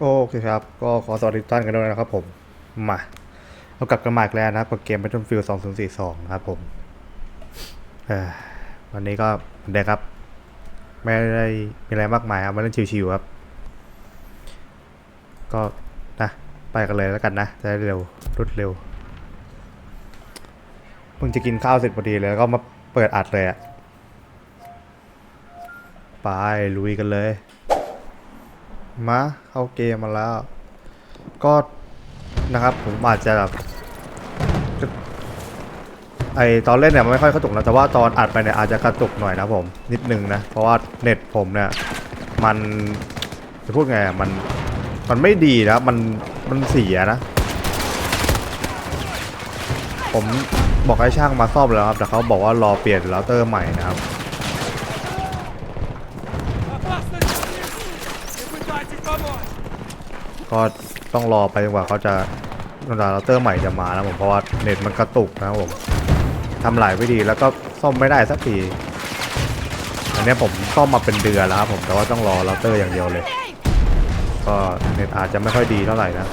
โอเคครับ ก็ขอสวัสดีท่านกันด้วยนะครับผม มาเรากลับกันมาอีกแล้วนะครับกับเกม Battlefield 2042 นะครับผมวันนี้ก็เหมือนเดิมครับ ไม่ได้มีอะไรมากมายครับมาเล่นชิวๆครับ ก็นะไปกันเลยแล้วกันนะ จะได้เร็วรวดเร็วเพิ่งจะกินข้าวเสร็จพอดีเลยแล้วก็มาเปิดอัดเลยอะไปลุยกันเลย มาเข้าเกมมาแล้ว ก็นะครับผมอาจจะแบบไอตอนเล่นเนี่ยมันไม่ค่อยกระตุกนะแต่ว่าตอนอัดไปเนี่ยอาจจะกระตุกหน่อยนะผมนิดนึงนะเพราะว่าเน็ตผมเนี่ยมันจะพูดไงมันมันไม่ดีนะมันมันเสียนะ ผมบอกให้ช่างมาซ่อมแล้วครับแต่เขาบอกว่ารอเปลี่ยนเราเตอร์ใหม่นะครับ ก็ต้องรอไปจนกว่าเขาจะเราเตอร์ใหม่จะมานะผมเพราะว่าเน็ตมันกระตุกนะผมทำหลายวิธีแล้วก็ซ่อมไม่ได้สักทีอันนี้ผมซ่อมมาเป็นเดือนแล้วครับผมแต่ว่าต้องรอเราเตอร์อย่างเดียวเลย ก็เน็ตอาจจะไม่ค่อยดีเท่าไหร่นะ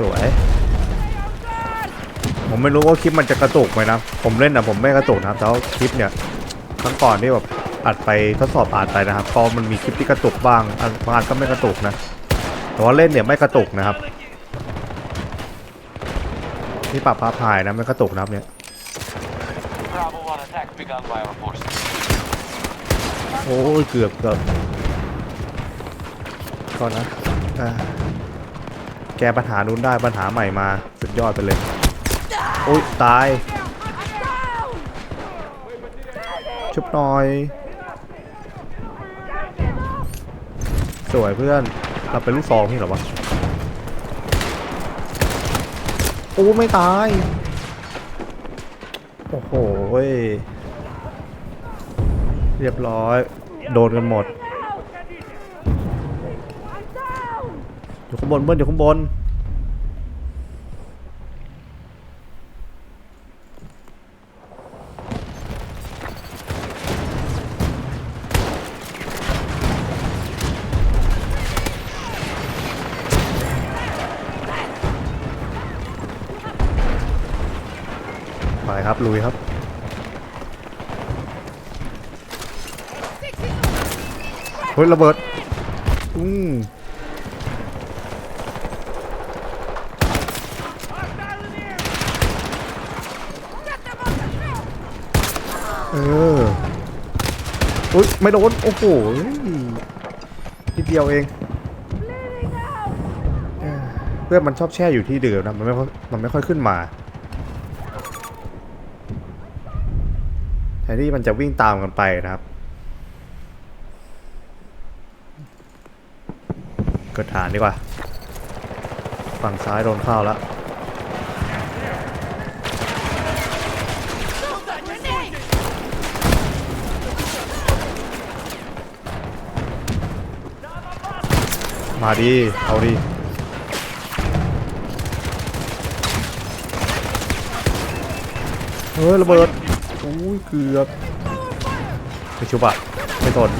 สวยผมไม่รู้ว่าคลิปมันจะกระตุกไหมนะ ผมเล่นนะผมไม่กระตุกนะแต่ว่าคลิปเนี่ย ครั้งก่อนที่แบบอัดไปทดสอบอัดไปนะครับพอมันมีคลิปที่กระตุกบ้างอันบางอันก็ไม่กระตุกนะแต่ว่าเล่นเนี่ยไม่กระตุกนะครับนี่ปรับภาพถ่ายนะไม่กระตุกนะครับเนี่ย Bravo 1 attack begun by our forces. โอ้ยเกือบเกือบก่อนนะอ่าแก้ปัญหานู้นได้ปัญหาใหม่มาสุดยอดไปเลยโอ้ยตาย ชุบหน่อย สวยเพื่อนเราเป็นลูกซองนี่เหรอวะโอ้ไม่ตาย โอ้โหเว้ยเรียบร้อย โดนกันหมด อยู่ข้างบนเบิ้ลอยู่ข้างบน ลุยครับ เฮ้ยระเบิด อืมเอออุ้ยไม่โดน โอ้โหนิดเดียวเอง เพื่อนมันชอบแช่อยู่ที่เดิมนะ มันไม่ค่อยมันไม่ค่อยขึ้นมา แท นที่มันจะวิ่งตามกันไปนะครับ เกิดฐานดีกว่า ฝั่งซ้ายโดนเข้าแล้วมาดี เอาดีเฮ้ยระเบิด อ้ยเกือบไม่ชุบอะไม่ทน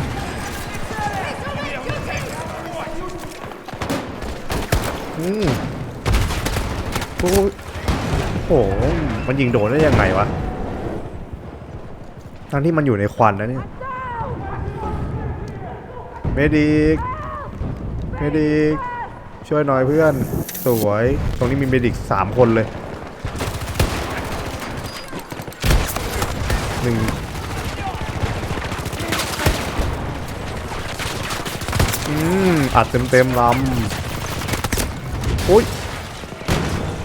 อืมโอ้ยโอ้โห มันยิงโดนได้ยังไงวะทั้งที่มันอยู่ในควันนะเนี่ยเมดิกเมดิกช่วยหน่อยเพื่อน สวย ตรงนี้มีเมดิกสามคนเลย หนึ่งอืมอัดเต็มเต็มลำอุ้ย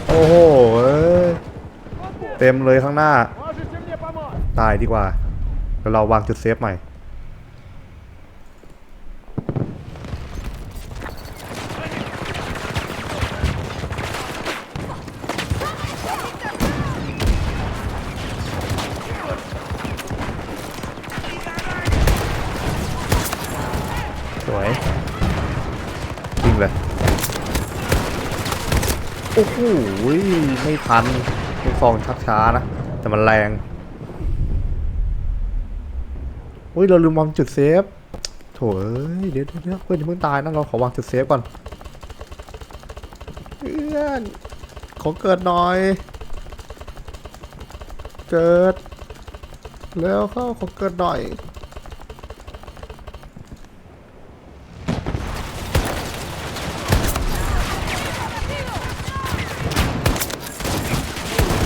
โอ้โหเอ้ยเต็มเลยข้างหน้า ตายดีกว่าเดี๋ยวเราวางจุดเซฟใหม่ สวยยิงเลย โอ้โห ไม่ทันลูกซองชักช้านะ แต่มันแรงอุ้ยเราลืมวางจุดเซฟโถเอ้ยเดี๋ยวเดี๋ยวเพื่อนจะเพิ่งตายนะเราขอวางจุดเซฟก่อนเพื่อนขอเกิดหน่อย เกิด แล้วเข้าขอเกิดหน่อย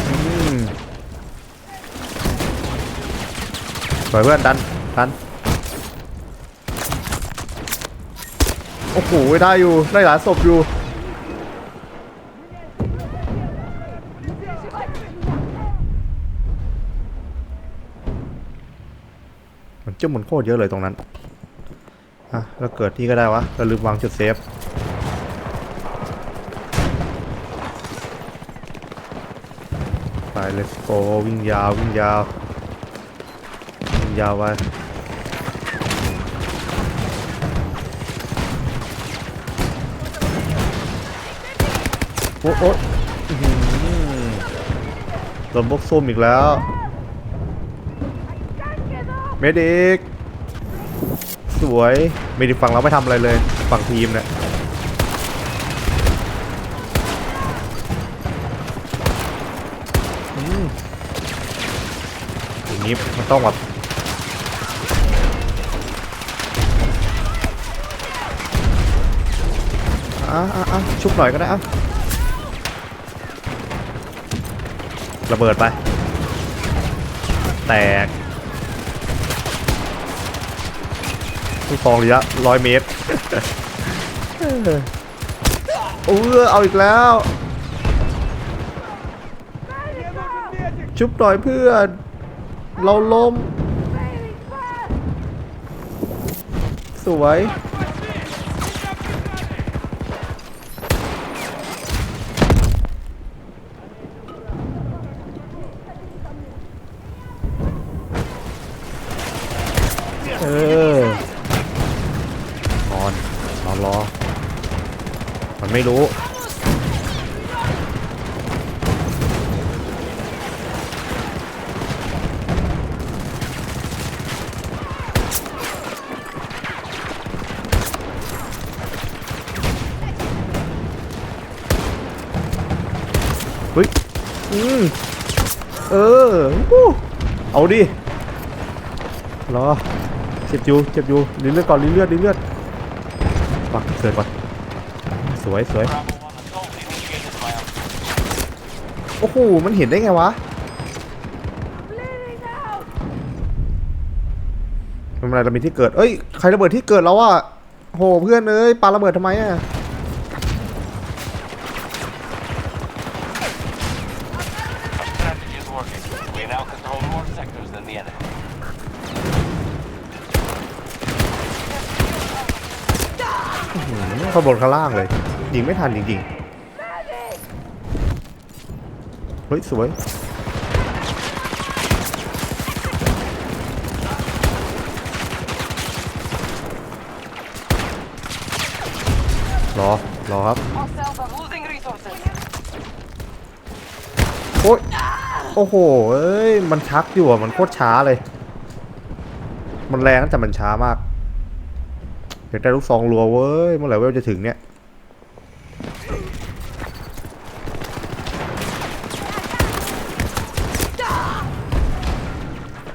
อืม สวยเพื่อนดันดัน โอ้โหได้อยู่ ได้หลายศพอยู่ มันเจ้าหมุนโคตรเยอะเลยตรงนั้นอะแล้วเกิดที่ก็ได้วะเราลืมวางจุดเซฟไป let's go วิ่งยาว วิ่งยาว ยาวไปโอ๊ยโอ๊ยอื้อหือโดนบกส้มอีกแล้ว เมดิก สวย เมดิกฝั่งเราไม่ทำอะไรเลย ฝั่งทีมเนี่ยอืมอย่างนี้มันต้องแบบ อะอะอะชุบหน่อยก็ได้อะระเบิดไป แตกลูกซองระยะร้อยเมตรโอ้เออเอาอีกแล้ว ชุบหน่อยเพื่อน เราล้ม สวย เออนอนนอนรอ มัน ไม่รู้ เฮ้ย อืม เออวู้เอาดิรอเจ็บอยู่เจ็บอยู่ลิ้นเลือดก่อนลิ้นเลือดลิ้นเลือดปักเกิดก่อน วยสวยโอ้โหมันเห็นได้ไงวะไม่เป็นไรเรามีที่เกิด เอ้ย ใครระเบิดที่เกิดแล้วอะโห เพื่อนเอ้ย ปาระเบิดทำไมอะ ข้างบนข้างล่างเลย ยิงไม่ทันจริงๆ เฮ้ย สวย รอ รอครับ โอ้ย โอ้โห เอ้ย มันชักอยู่อะ มันโคตรช้าเลย มันแรงแต่มันช้ามากอยากได้ลูกซองรัวเว้ย เมื่อไหร่เวลจะถึงเนี่ย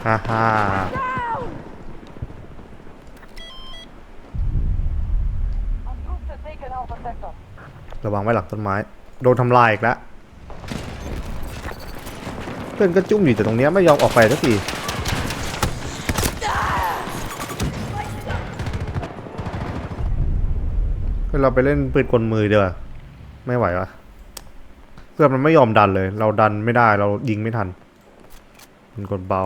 ฮ่าฮ่า Our troops have taken Alpha Sector. ระวังไว้หลังต้นไม้ โดนทำลายอีกแล้วเพื่อนก็จุ้มอยู่แต่ตรงนี้ไม่ยอมออกไปสักทีเราไปเล่นปืนกลมือเดียวไม่ไหววะเพื่อนมันไม่ยอมดันเลย เราดันไม่ได้เรายิงไม่ทันปืนกลเบา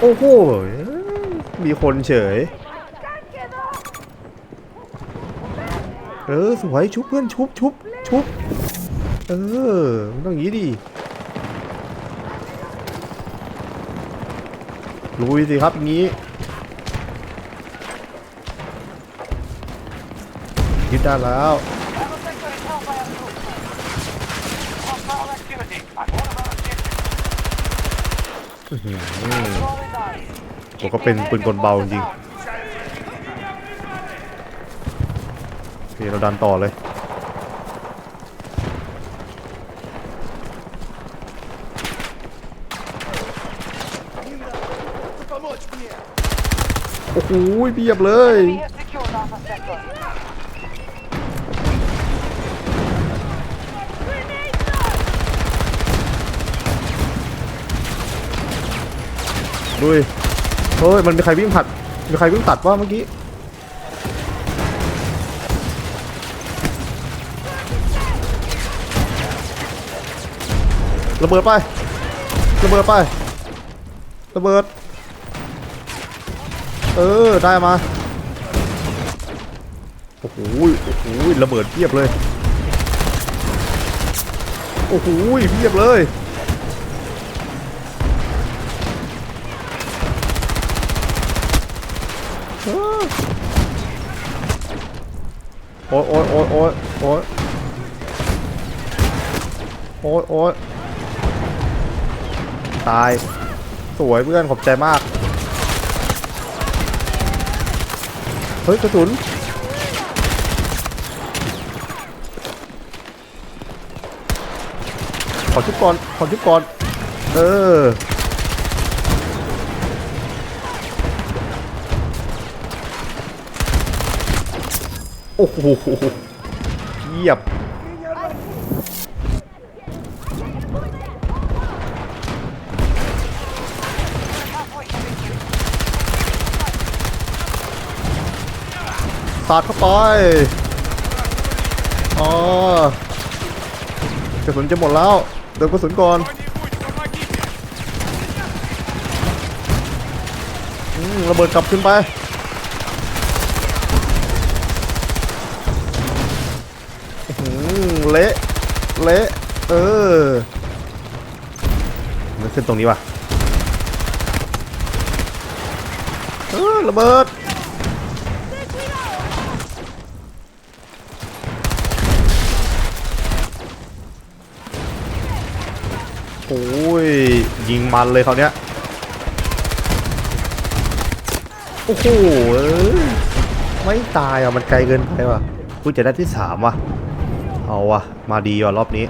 โอ้โห มีคนเฉย เออ สวยชุบเพื่อนชุบชุบชุบ เออ มันต้องอย่างนี้ดิ ลุยสิครับอย่างนี้ ยึดได้แล้ว Alpha อื้อหือ Slowing down. ผมก็เป็นปืนกลเบาจริงโอเคเราดันต่อเลยโอ้โหเบียบเลย ดูดิเฮ้ยมันมีใครวิ่งผัดมีใครวิ่งตัดว่าเมื่อกี้ระเบิดไประเบิดไประเบิด เออได้มาโอ้โหโอ้โหระเบิดเพียบเลยโอ้โหเพียบเลย โอ๊ยโอ๊ยโอ๊ยโอ๊ยโอ๊ยโอ๊ยโอ๊ยตาย สวยเพื่อนขอบใจมาก เฮ้ยกระสุนขอชุบก่อน ขอชุบก่อน เออ โอ้โหเทียบสาดเข้าไปอ๋อกระสุนจะหมดแล้วเติมกระสุนก่อนอระเบิดกลับขึ้นไปอื้อหือ เละเละเออมันขึ้นตรงนี้ว่ะเออระเบิดโอ้ยยิงมันเลยเขาเนี้ยโอ้โห้ไม่ตายอะมันไกลเกินไปว่ะกูจะได้ที่สามว่ะ เอาวะมาดีว่ะรอบนี้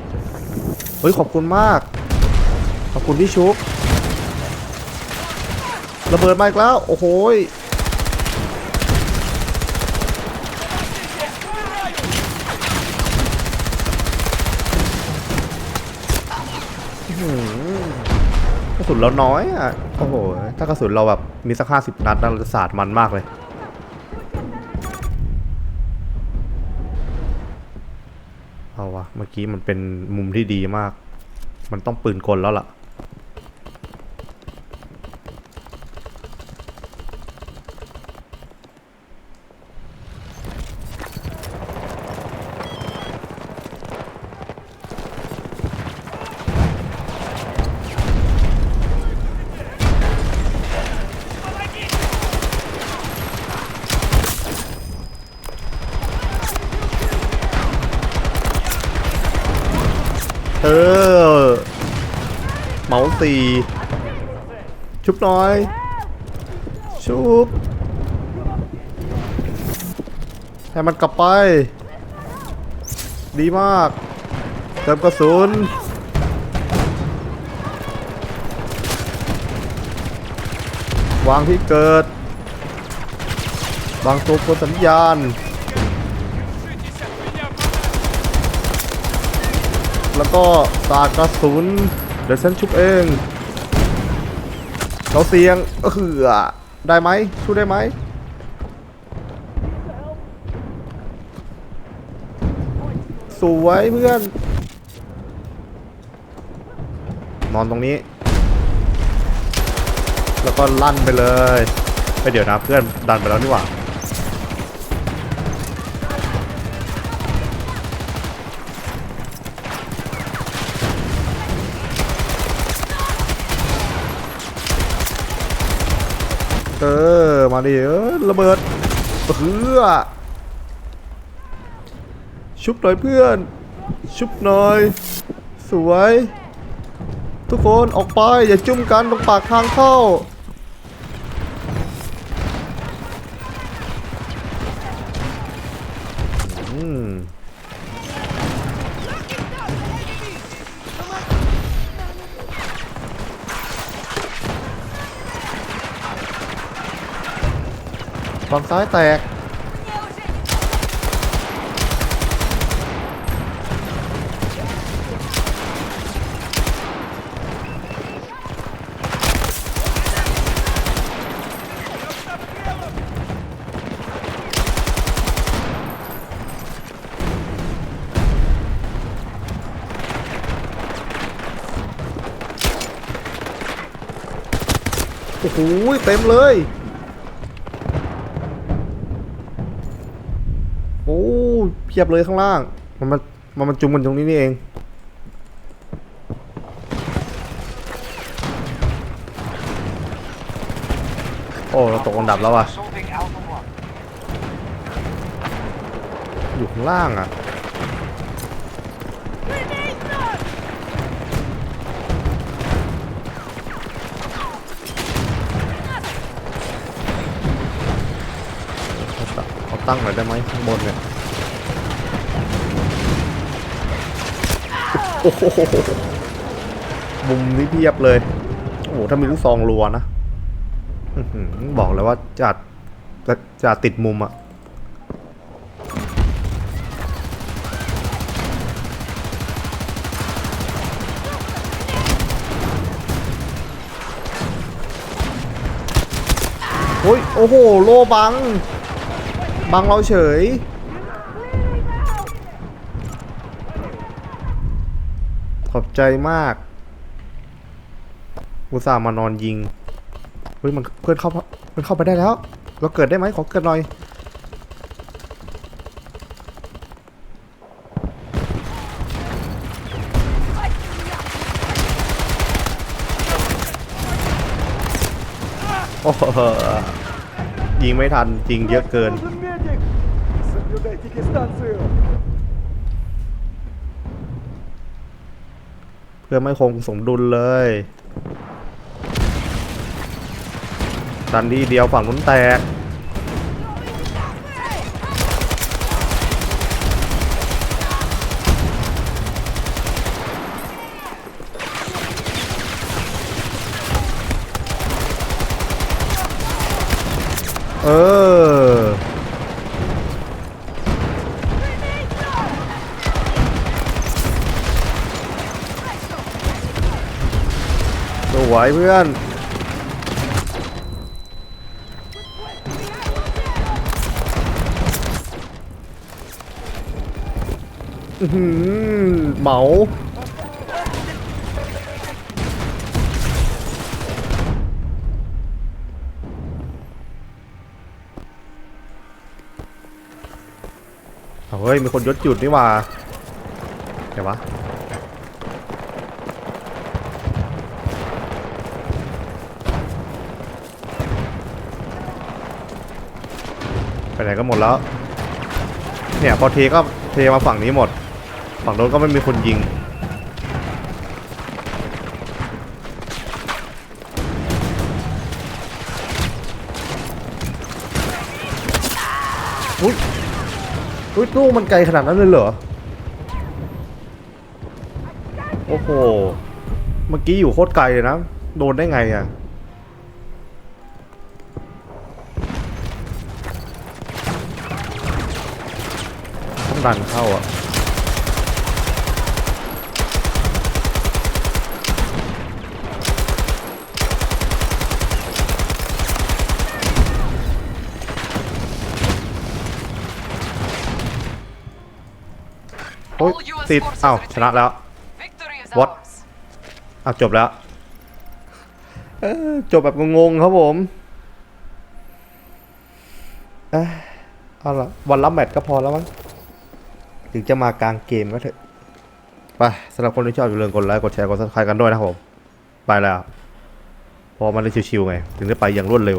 เฮ้ย ขอบคุณมาก ขอบคุณพี่ชุบระเบิดมาอีกแล้ว โอ้โหกระสุนเราน้อยอะ โอ้โห ถ้ากระสุนเราแบบมีสักห้าสิบนัดน่าจะสาดมันมากเลย เมื่อกี้มันเป็นมุมที่ดีมาก มันต้องปืนกลแล้วล่ะ ออเมาสี่ชุบหน่อย ชุบให้มันกลับไป ดีมาก เติมกระสุนวางที่เกิดวางตัวกดสัญญาณ แล้วก็สากระสุน เดี๋ยวฉันชุบเองเราเสียงเออได้ไหมช่วยได้ไหมสวยเพื่อน นอนตรงนี้ แล้วก็ลั่นไปเลยไปเดี๋ยวนะเพื่อนดันไปแล้วนี่หว่า เออ มาดิเออระเบิดเพื่อชุบหน่อยเพื่อน ชุบหน่อย สวย ทุกคนออกไป อย่าจุ่มกันตรงปากทางเข้า อืม ฝั่งซ้ายแตก โอ้โหเต็มเลย เพียบเลยข้างล่าง มันมามันมาจุ่มกันตรงนี้นี่เอง โอ้เราตกอันดับแล้วว่ะ อยู่ข้างล่างอะ เอาตั้งหน่อยได้ไหมข้างบนเนี่ย โอ้โหมุมนี้เพียบเลย โอ้โหถ้ามีลูกซองรัวนะอบอกเลยว่าจัดจะจะติดมุมอะโอ้ยโอ้โห โลบัง บังเราเฉย ขอบใจมาก อุตส่าห์มานอนยิง เฮ้ย มันเพื่อนเข้าเพื่อนเข้าไปได้แล้ว เราเกิดได้ไหมขอเกิดหน่อย โอ้โหยิงไม่ทันจริงเยอะเกิน Нужен медик! Соблюдайте дистанцию! เพื่อไม่คงสมดุลเลยดันดีเดียวฝั่งนู้นแตกเออ วยเพื่อนอื้อหือเหมาเฮ้ย มีคนยศจุดนี่ว่าเดี๋ยววะ ไปไหนก็หมดแล้ว เนี่ยพอเทก็เทมาฝั่งนี้หมด ฝั่งโน้นก็ไม่มีคนยิง อุ้ยอุ้ยตู้มันไกลขนาดนั้นเลยเหรอ โอ้โห เมื่อกี้อยู่โคตรไกลเลยนะ โดนได้ไงอะ ต้องดันเข้าอะโอ้ยติดอ้าวชนะแล้ว Victory is What? ours. อ้าวจบแล้วเอ้อจบแบบงงๆครับผมเอ้ยเอาละวันละแมตช์ก็พอแล้วมั้ง ถึงจะมากลางเกมก็เถอะไปสำหรับคนที่ชอบอย่าลืมกดไลค์กดแชร์กดซับสไครต์กันด้วยนะครับผม ไปแล้ว พอมันได้ชิวๆไง ถึงได้ไปอย่างรวดเร็ว